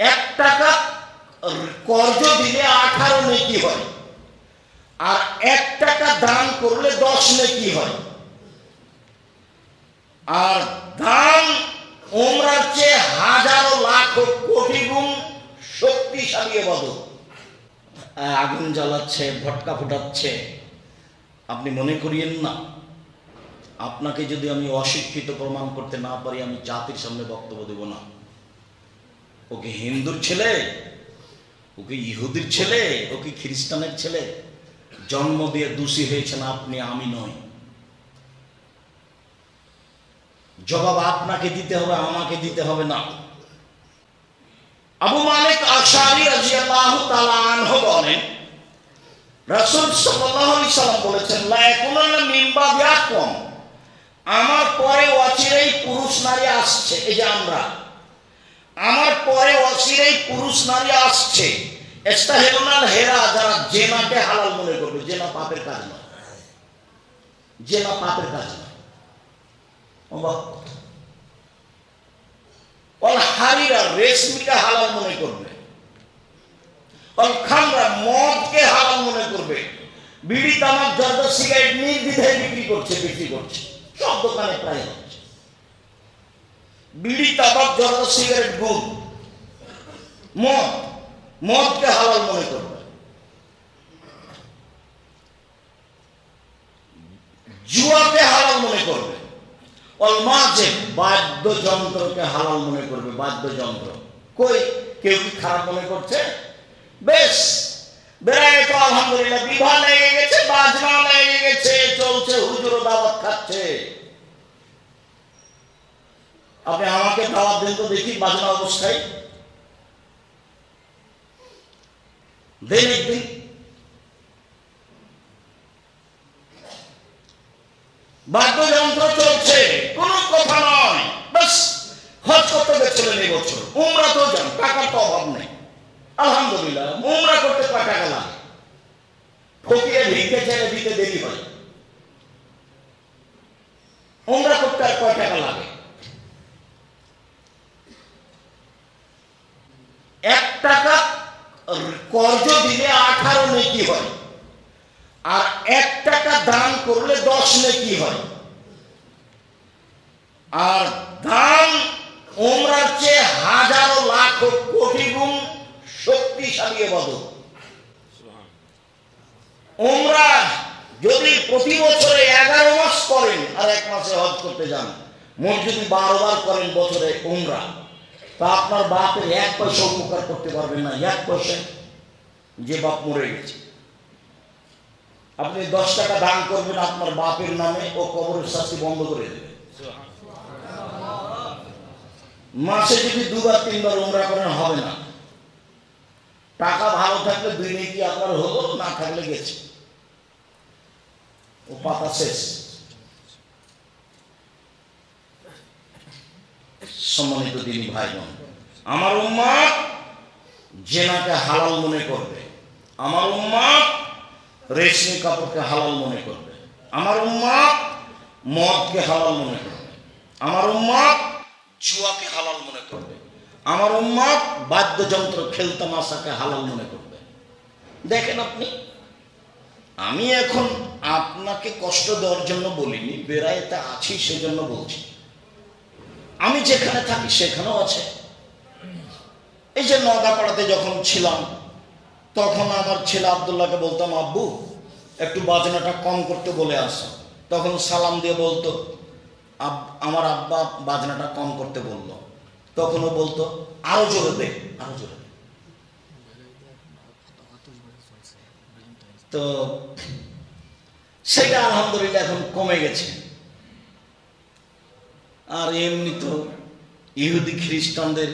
এক টাকা কর্জ দিলে আঠারো নেকি হয়। আর এক টাকা দান করলে দশ নেকি হয়। আর দান ওমরার চেয়ে হাজারো লাখ কোটি গুণ শক্তিশালী বদল আগুন জ্বালাচ্ছে, ভটকা ফুটাচ্ছে। আপনি মনে করিয়েন না, আপনাকে যদি আমি অশিক্ষিত প্রমাণ করতে না পারি, আমি জাতির সামনে বক্তব্য দেব না। ওকে হিন্দুর ছেলে, ওকে ইহুদির ছেলে, ওকে খ্রিস্টানের ছেলে, জন্ম দিয়ে দোষী হয়েছেন আপনি, আমি নই। জবাব আপনাকে দিতে হবে, আমাকে দিতে হবে না। আবু মালিক আশারি রাজিয়াল্লাহু তাআলা আনহু বলেন, রাসূল সাল্লাল্লাহু আলাইহি সাল্লাম বলেছেন, লা বাদি আকওয়াম আমার পরে অচিরেই পুরুষ নারী আসছে, এই যে আমার। পরে পুরুষ নারী আসছে। এস্তাহেলুনাল হেরা যারা জেনাকে হালাল মনে করবে, জেনা পাপের কাজ নয়। জেনা পাপের কাজ নয়। অল হারিরা রেশমিকে হালাল মনে করবে। অল খামরা মদকে হালাল মনে করবে। বিড়ি, তামাক, জর্দা, সিগারেট নির্দ্বিধায় বিক্রি করছে বিক্রি করছে। সব দোকানে প্রায় হচ্ছে। বিড়ি, তামাক, জর্দা, সিগারেট গুণ মদ, মদকে হালাল মনে করবে জুয়াকে হালাল মনে করবে। অলমাজে বাদ্যযন্ত্রকে হালাল মনে করবে, বাদ্যযন্ত্র। কই? কেউ কি খারাপ মনে করছে? বেশ, বেড়ায় তো আলহামদুলিল্লাহ বিবাহ লেগে গেছে, বাজনা লেগে গেছে, চলছে হুজুর দাওয়াত খাচ্ছে। আপনি আমাকে দাওয়াত দেন তো দেখি বাজনা অবস্থায়। একদিন বাদ্যযন্ত্র চলছে। কোনো কথা নয়। বাস, হজ করতে গেছিলেন এই বছর। উমরা তো যান, টাকার তো অভাব নেই। আলহামদুলিল্লাহ, উমরা করতে টাকা গেলাম? ফকিরে ভিক্ষে ছেড়ে দিতে দেরি হয় উমরা করতে আর কয় টাকা লাগে এক টাকা কর্জ দিলে আঠারো নেকি হয় আর এক টাকা দান করলে দশ নেকি হয়? আর দান ওমরার চেয়ে হাজারো লাখ কোটি গুণ শক্তিশালী বদল। ওমরা যদি প্রতি বছরে এগারো মাস করেন আর এক মাসে হজ করতে যান, মোট যদি বারো বার করেন বছরে ওমরা তা আপনার বাপের এক পয়সা উপকার করতে পারবেন না, এক পয়সা। যে বাপ মরে গেছে। আপনি দশ টাকা দান করবেন আপনার বাপের নামে ও কবরের শাস্তি বন্ধ করে দেবে মাসে যদি দুবার, তিনবার উমরা করেন হবে না। টাকা ভালো থাকলে দুই নেকি আপনার হলো, না থাকলে গেছে। ও পাতা শেষ। সম্মানিত দিনী ভাই বোন আমার উম্মাদ জেনাকে হালাল মনে করবে। আমার উম্মাদ রেশমি কাপড়কে হালাল মনে করবে। আমার উম্মাদ মদকে হালাল মনে করবে। আমার উম্মাদ জুয়াকে হালাল মনে করবে। আমার উম্মাদ বাদ্যযন্ত্র খেলতামাশাকে হালাল মনে করবে। দেখেন আপনি, আমি এখন আপনাকে কষ্ট দেওয়ার জন্য বলিনি, বেড়াইতে আছি সেজন্য বলছি। আমি যেখানে থাকি সেখানেও আছে। এই যে নগাপাড়াতে যখন ছিলাম তখন আমার ছেলে আবদুল্লাহকে বলতাম, আব্বু, একটু বাজনাটা কম করতে বলে আসো। তখন সালাম দিয়ে বলতো আমার আব্বা বাজনাটা কম করতে বলল। তখন ও বলতো, আরও জোরে দে, আরও জোরে তো সেটা আলহামদুলিল্লাহ এখন কমে গেছে। আর এমনি তো ইহুদি খ্রিস্টানদের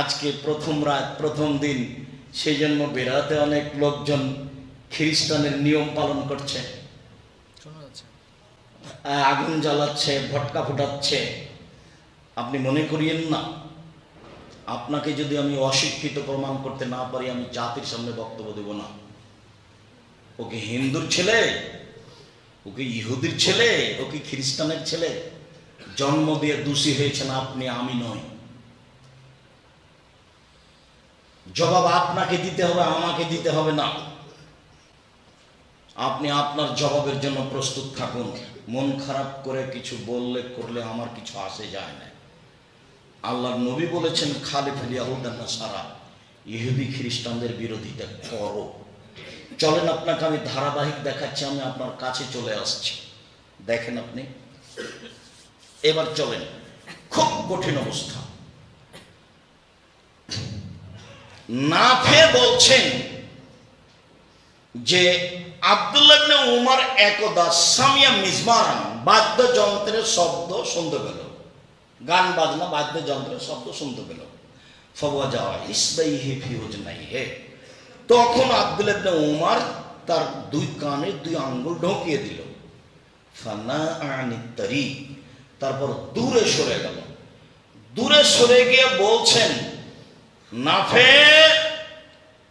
আজকে প্রথম রাত, প্রথম দিন সেই জন্য বেড়াতে অনেক লোকজন খ্রিস্টানের নিয়ম পালন করছে। আগুন জ্বালাচ্ছে ভটকা ফুটাচ্ছে। আপনি মনে করিয়েন না আপনাকে যদি আমি অশিক্ষিত প্রমাণ করতে না পারি আমি জাতির সামনে বক্তব্য দেব না। ওকে হিন্দুর ছেলে ওকে ইহুদির ছেলে ওকে খ্রিস্টানের ছেলে জন্ম দিয়ে দোষী হয়েছেন আপনি আমি নই। জবাব আপনাকে দিতে হবে, আমাকে দিতে হবে না। আপনি আপনার জবাবের জন্য প্রস্তুত থাকুন। মন খারাপ করে কিছু বললে, করলে আমার কিছু আসে যায় না। আল্লাহর নবী বলেছেন খালে ফেলিয়াহুদান্না সারা ইহুদি খ্রিস্টানদের বিরোধিতা করো। চলেন আপনাকে আমি ধারাবাহিক দেখাচ্ছি, আমি আপনার কাছে চলে আসছি। দেখেন আপনি। এবার চলেন। খুব কঠিন অবস্থা। নাফে বলছেন যে আব্দুল্লাহ ইবনে উমর একদা সামিয়া মিজমারান, বাদ্যযন্ত্রের শব্দ শুনতে পেল। গান বাজনা, বাদ্যযন্ত্রের শব্দ শুনতে পেল। তখন আব্দুল ইবনে উমর তার দুই কানে দুই আঙ্গুল ঢোকিয়ে দিল। ফানা তারপর দূরে সরে গেল। দূরে সরে গিয়ে বলছেন নাফে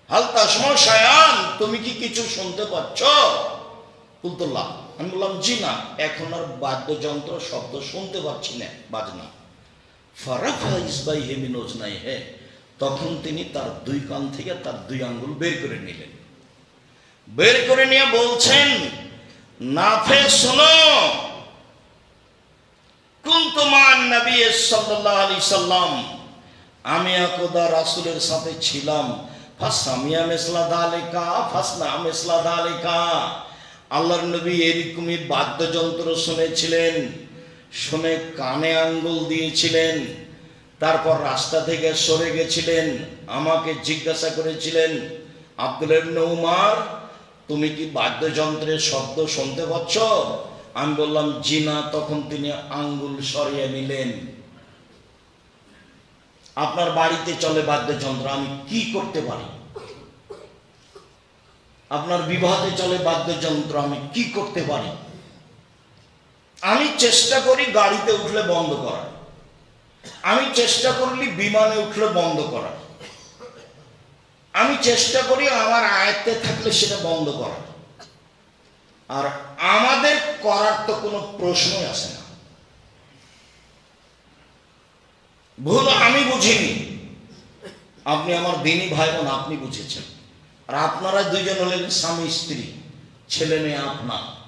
হাল তাসমা শায়ান তুমি কি কিছু শুনতে পাচ্ছ? কুলতুল্লাহ আমি বললাম, জি না, এখন আর বাদ্যযন্ত্র, শব্দ শুনতে পাচ্ছি না, বাজনা। ফারাফা ইসবাই হেমিনোজ নাই হে তখন তিনি তার দুই কান থেকে তার দুই আঙ্গুল বের করে নিলেন। বের করে নিয়ে বলছেন নাফে শোনো। কুন্তমান নবী সাল্লাল্লাহু আলাইহি সাল্লাম আমি একদা রাসুলের সাথে ছিলাম। ফাসামিয়া মিসলা দালিকা ফাসনা মিসলা দালিকা। আল্লাহর নবী এরকমই বাদ্যযন্ত্র শুনেছিলেন, শুনে কানে আঙ্গুল দিয়েছিলেন, তারপর রাস্তা থেকে সরে গেছিলেন, আমাকে জিজ্ঞাসা করেছিলেন, আব্দুল ইবনে উমার, তুমি কি বাদ্যযন্ত্রের শব্দ শুনতে পাচ্ছ? আমি বললাম জিনা তখন তিনি আঙ্গুল সরিয়ে নিলেন। আপনার বাড়িতে চলে বাদ্যযন্ত্র, আমি কি করতে পারি? আপনার বিবাহতে চলে বাদ্যযন্ত্র, আমি কি করতে পারি? আমি চেষ্টা করি গাড়িতে উঠলে বন্ধ করার। আমি চেষ্টা করলি বিমানে উঠলে বন্ধ করার। আমি চেষ্টা করি আমার আয়ত্তে থাকলে সেটা বন্ধ করার। আর আমাদের করার তো কোনো প্রশ্নই আসে না। ভুল আমি বুঝিনি। আপনি আমার দিনী ভাই বোন, আপনি বুঝেছেন। আর আপনারা দুইজন হলেন স্বামী, স্ত্রী। ছেলে মেয়ে আপনার।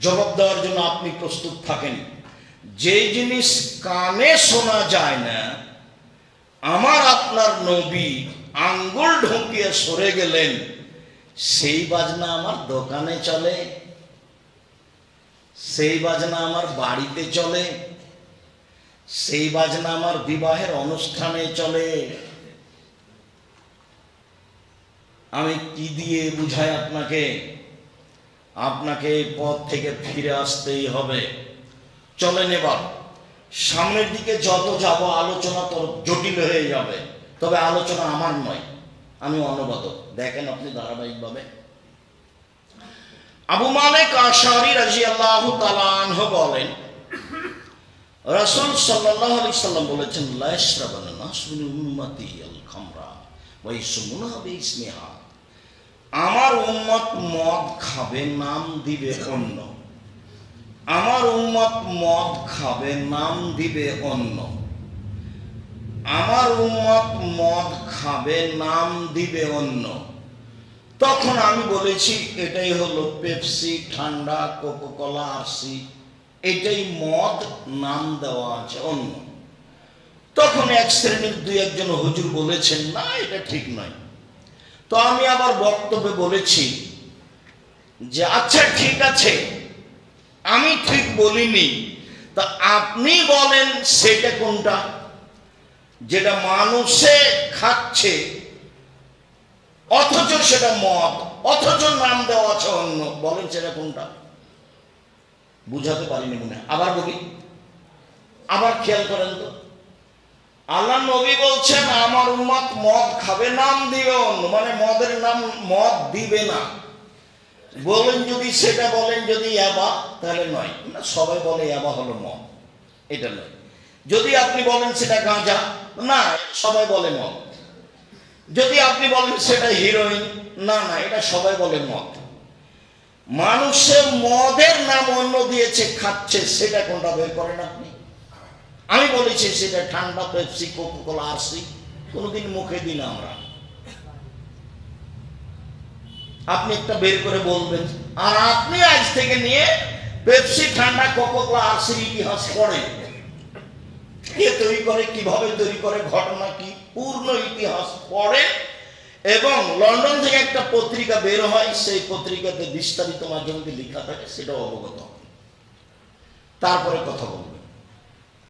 জবাব দেওয়ার জন্য আপনি প্রস্তুত থাকেন। যে জিনিস কানে শোনা যায় না, আমার আপনার নবী আঙ্গুল ঢুকিয়ে সরে গেলেন, সেই বাজনা আমার দোকানে চলে, সেই বাজনা আমার বাড়িতে চলে সেই বাজনা আমার বিবাহের অনুষ্ঠানে চলে। আমি কি দিয়ে বুঝাই আপনাকে? আপনাকে এই পথ থেকে ফিরে আসতেই হবে। চলেন এবার। সামনের দিকে যত যাব, আলোচনা তোর জটিল হয়ে যাবে। তবে আলোচনা আমার নয়, আমি অনুবাদক দেখেন আপনি ধারাবাহিকভাবে। আবু মালিক আশারি রাজি আল্লাহ বলেন রাসূল সাল্লাল্লাহু আলাইহি সাল্লাম বলেছেন, লা ইয়াশরাবানা নাস মিন উম্মতি আল খামরা ওয়া ইয়াসমুনা বিইসমিহা আমার উম্মত মদ খাবে, নাম দিবে অন্য। আমার উম্মত মদ খাবে, নাম দিবে অন্য। আমার উম্মত মদ খাবে, নাম দিবে অন্য। তখন আমি বলেছি, এটাই হলো পেপসি, ঠান্ডা, কোকোকলা, আরসি। এটাই মদ, নাম দেওয়া আছে অন্য। তখন এক শ্রেণির দুই একজন হুজুর বলেছেন, না, এটা ঠিক নয়। তো আমি আবার বক্তব্যে বলেছি যে আচ্ছা ঠিক আছে, আমি ঠিক বলিনি। তা আপনি বলেন সেটা কোনটা? যেটা মানুষে খাচ্ছে, অথচ সেটা মদ, অথচ নাম দেওয়া আছে অন্য। বলেন সেটা কোনটা? বুঝাতে পারিনি মনে। আবার বলি, আবার খেয়াল করেন তো। আল্লাহ নবী বলছেন, আমার উম্মত মদ খাবে, নাম অন্য মানে মদের নাম মদ দিবে না। বলেন যদি সেটা বলেন, যদি ইয়াবা, তাহলে নয়। না, সবাই বলে ইয়াবা হলো মদ। এটা নয়। যদি আপনি বলেন সেটা গাঁজা, না, সবাই বলে মদ। যদি আপনি বলেন সেটা হিরোইন, না না, এটা সবাই বলে মদ। মানুষের মদের নাম অন্য দিয়েছে, খাচ্ছে, সেটা কোনটা বের করেন আপনি? আমি বলেছি সেটা ঠান্ডা পেপসি, কোকোকোলা, আরসি, কোনোদিন মুখে দিই না আমরা। আপনি একটা বের করে বলবেন, আর আপনি আজ থেকে নিয়ে পেপসি, ঠান্ডা, কোকোকোলা আরসির ইতিহাস পড়ে। কে তৈরি করে, কীভাবে তৈরি করে, ঘটনা কি? পূর্ণ ইতিহাস পড়ে এবং লন্ডন থেকে একটা পত্রিকা বের হয়, সেই পত্রিকাতে বিস্তারিত মাধ্যমে লেখা থাকে, সেটাও অবগত। তারপরে কথা বলবে।